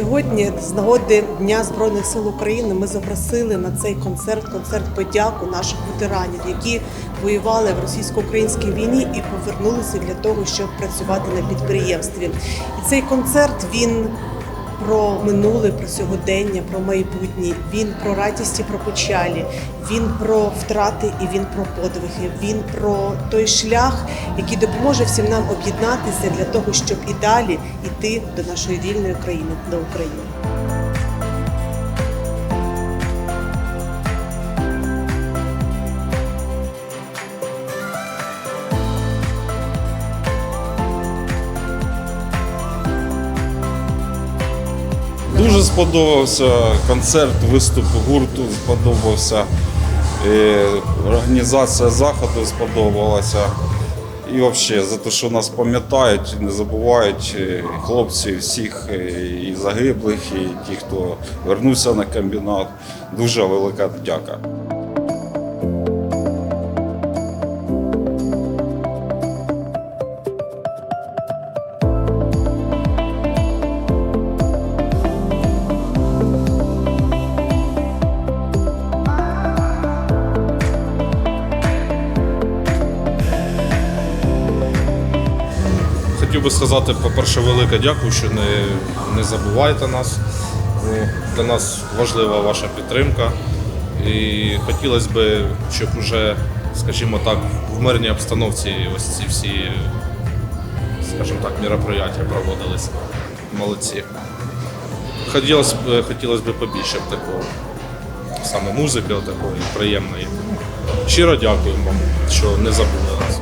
сьогодні, з нагоди Дня Збройних сил України, ми запросили на цей концерт, концерт подяку наших ветеранів, які воювали в російсько-українській війні і повернулися для того, щоб працювати на підприємстві. І цей концерт він про минуле, про сьогодення, про майбутнє. Він про радість і про печалі. Він про втрати і він про подвиги. Він про той шлях, який допоможе всім нам об'єднатися для того, щоб і далі йти до нашої вільної країни, до України. Дуже сподобався концерт, виступ гурту сподобався. і Організація заходу сподобалася. І взагалі за те, що нас пам'ятають, не забувають хлопців, хлопці всіх е, і загиблих, і ті, хто вернувся на комбінат. Дуже велика дяка. Хотів би сказати, по-перше, велике дякую, що не, не забуваєте нас. Ну, Для нас важлива ваша підтримка. І хотілося б, щоб вже, скажімо так, в мирній обстановці ось ці всі, скажімо так, мероприятия проводились. Молодці. Хотілося б, хотілося б побільше б такого, саме музики такої приємної. Щиро дякуємо вам, що не забули нас.